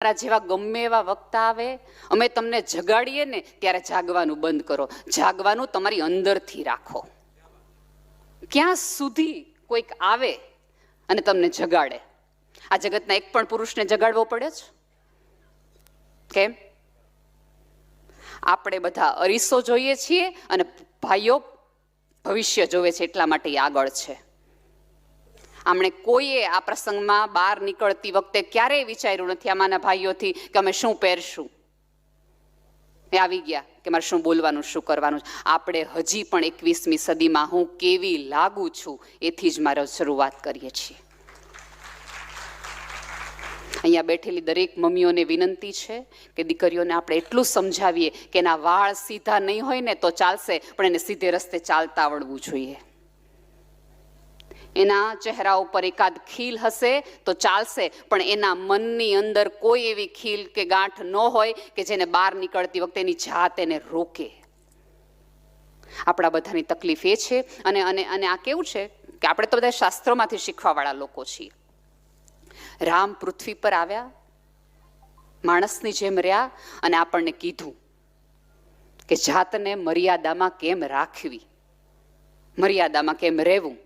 મારા જેવા ગમે એવા વક્તા આવે, અમે તમને જગાડીએ ને ત્યારે જાગવાનું બંધ કરો. જાગવાનું તમારી અંદરથી રાખો. ક્યાં સુધી કોઈક આવે અને તમને જગાડે? આ જગતના એક પણ પુરુષને જગાડવો પડે છે કેમ? આપણે બધા અરીસો જોઈએ છીએ અને ભાઈઓ ભવિષ્ય જોવે છે એટલા માટે આગળ છે. આમણે કોઈએ આ પ્રસંગમાં બહાર નીકળતી વખતે ક્યારેય વિચાર્યું નથી આમાંના ભાઈઓથી કે અમે શું પહેરશું? એ આવી ગયા કે મારે શું બોલવાનું, શું કરવાનું આપણે હજી પણ એકવીસમી સદીમાં હું કેવી લાગુ છું, એથી જ મારે શરૂઆત કરીએ છીએ. અહીંયા બેઠેલી દરેક મમ્મીઓને વિનંતી છે કે દીકરીઓને આપણે એટલું સમજાવીએ કે એના વાળ સીધા નહીં હોય ને તો ચાલશે, પણ એને સીધે રસ્તે ચાલતા આવડવું જોઈએ. એના ચહેરા ઉપર એકાદ ખીલ હશે તો ચાલશે. પણ એના મનની અંદર કોઈ એવી ખીલ કે ગાંઠ ન હોય કે જેને બહાર નીકળતી વખતે એની જાત એને રોકે. આપણા બધાની તકલીફ એ છે અને અને અને આ કેવું છે કે આપણે તો બધા શાસ્ત્રોમાંથી શીખવાવાળા લોકો છીએ. રામ પૃથ્વી પર આવ્યા, માણસની જેમ રહ્યા અને આપણને કીધું કે જાતને મર્યાદામાં કેમ રાખવી? મર્યાદામાં કેમ રહેવું?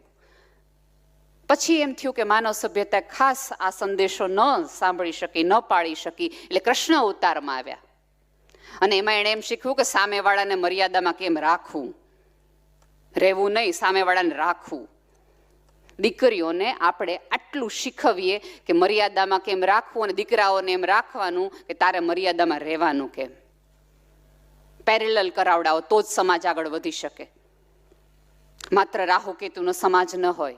પછી એમ થયું કે માનવ સભ્યતા ખાસ આ સંદેશો ન સાંભળી શકી, ન પાળી શકી, એટલે કૃષ્ણ અવતારમાં આવ્યા. અને એમાં એણે એમ શીખવું કે સામેવાળાને મર્યાદામાં કેમ રાખવું? રહેવું નહીં, સામેવાળાને રાખવું. દીકરીઓને આપણે આટલું શીખવીએ કે મર્યાદામાં કેમ રાખવું અને દીકરાઓને એમ રાખવાનું કે તારે મર્યાદામાં રહેવાનું કેમ? પેરેલલ કરાવડાવો તો જ સમાજ આગળ વધી શકે. માત્ર રાહુ કેતુનો સમાજ ન હોય.